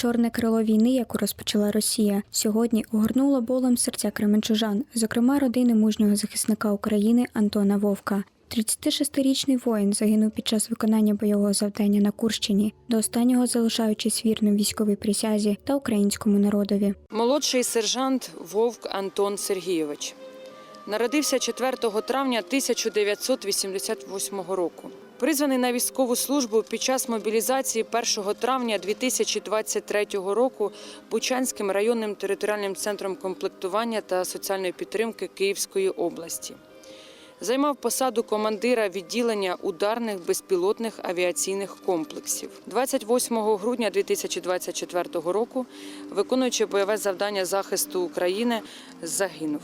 Чорне крило війни, яку розпочала Росія, сьогодні огорнуло болем серця кременчужан, зокрема родини мужнього захисника України Антона Вовка. 36-річний воїн загинув під час виконання бойового завдання на Курщині, до останнього залишаючись вірним військовій присязі та українському народові. Молодший сержант Вовк Антон Сергійович народився 4 травня 1988 року. Призваний на військову службу під час мобілізації 1 травня 2023 року Бучанським районним територіальним центром комплектування та соціальної підтримки Київської області. Займав посаду командира відділення ударних безпілотних авіаційних комплексів. 28 грудня 2024 року, виконуючи бойове завдання захисту України, загинув.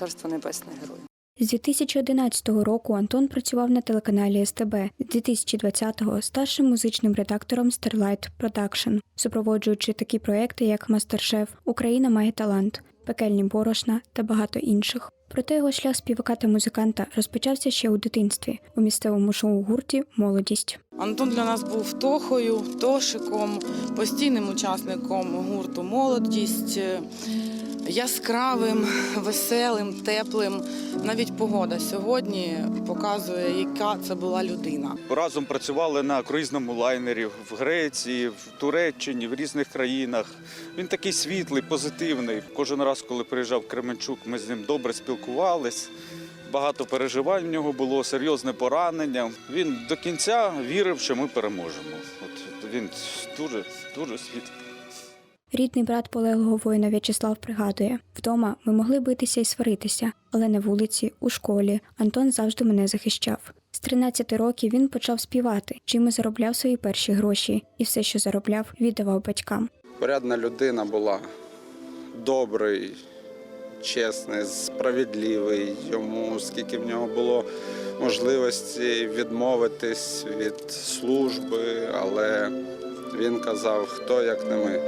Царство небесне герою. З 2011 року Антон працював на телеканалі СТБ. З 2020-го старшим музичним редактором Starlight Production, супроводжуючи такі проекти, як Мастер-шеф, Україна має талант, Пекельні борошна та багато інших. Проте його шлях співака та музиканта розпочався ще у дитинстві у місцевому шоу-гурті Молодість. Антон для нас був Тохою, Тошиком, постійним учасником гурту Молодість, яскравим, веселим, теплим. Навіть погода сьогодні показує, яка це була людина. Разом працювали на круїзному лайнері в Греції, в Туреччині, в різних країнах. Він такий світлий, позитивний. Кожен раз, коли приїжджав Кременчук, ми з ним добре спілкувались. Багато переживань в нього було, серйозне поранення. Він до кінця вірив, що ми переможемо. От він дуже, дуже світлий. Рідний брат полеглого воїна В'ячеслав пригадує: вдома ми могли битися і сваритися, але на вулиці, у школі Антон завжди мене захищав. З 13 років він почав співати, чим і заробляв свої перші гроші, і все, що заробляв, віддавав батькам. Порядна людина була, добрий, чесний, справедливий. Йому скільки в нього було можливості відмовитись від служби, але він казав, хто як не ми.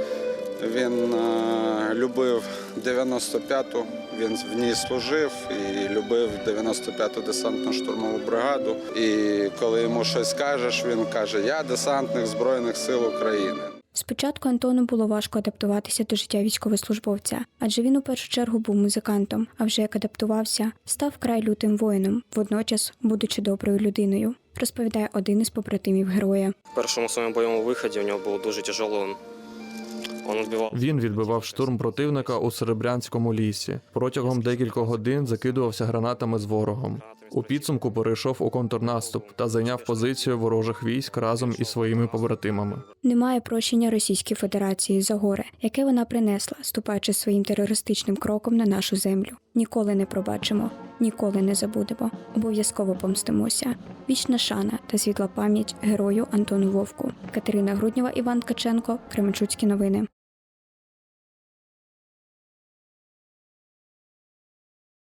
Він е, любив 95-ту, він в ній служив і любив 95-ту десантно-штурмову бригаду. І коли йому щось кажеш, він каже: Я десантник Збройних сил України. Спочатку Антону було важко адаптуватися до життя військовослужбовця, адже він у першу чергу був музикантом, а вже як адаптувався, став край лютим воїном, водночас будучи доброю людиною, розповідає один із побратимів героя. В першому своєму бойовому виході у нього було дуже тяжело. Він відбивав штурм противника у Серебрянському лісі. Протягом декількох годин закидувався гранатами з ворогом. У підсумку перейшов у контрнаступ та зайняв позицію ворожих військ разом із своїми побратимами. Немає прощення Російській Федерації за горе, яке вона принесла, ступаючи своїм терористичним кроком на нашу землю. Ніколи не пробачимо, ніколи не забудемо. Обов'язково помстимося. Вічна шана та світла пам'ять герою Антону Вовку. Катерина Груднєва, Іван Ткаченко, Кременчуцькі новини.